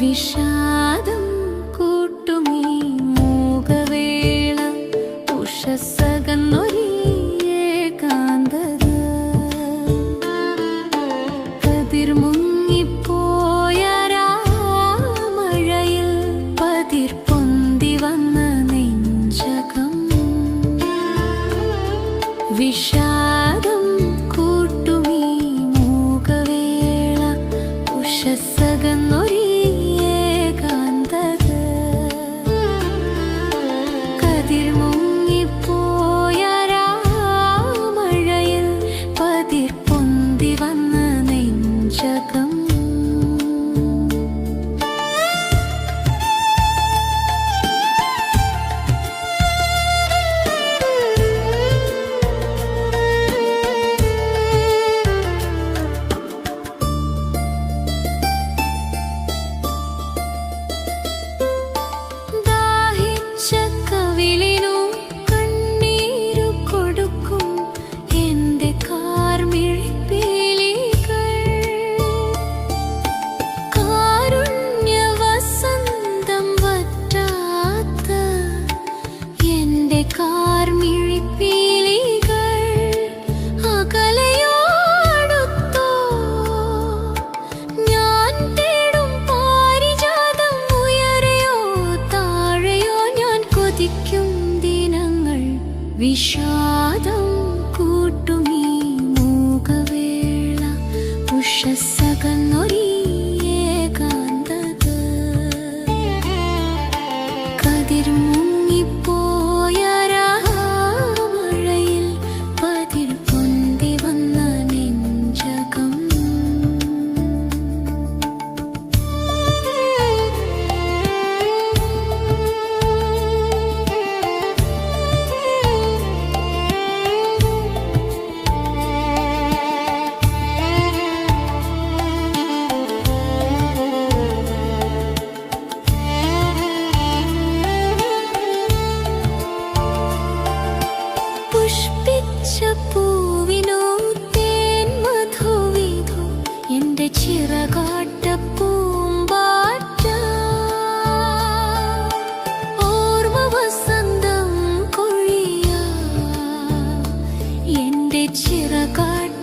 വിഷാദം കൂട്ടുമീ മൂകവേള ഉഷസകന്നൊരീ വന്ന നെഞ്ചകം. വിഷാദം കൂട്ടുമീ മൂകവേള ഉഷസകന്നൊരീ വിഷാദം കൂട്ടുമീ മൂകവേള ഉഷസ്സകന്നൊരീ ഏകാന്തത കതിർമു chia cắt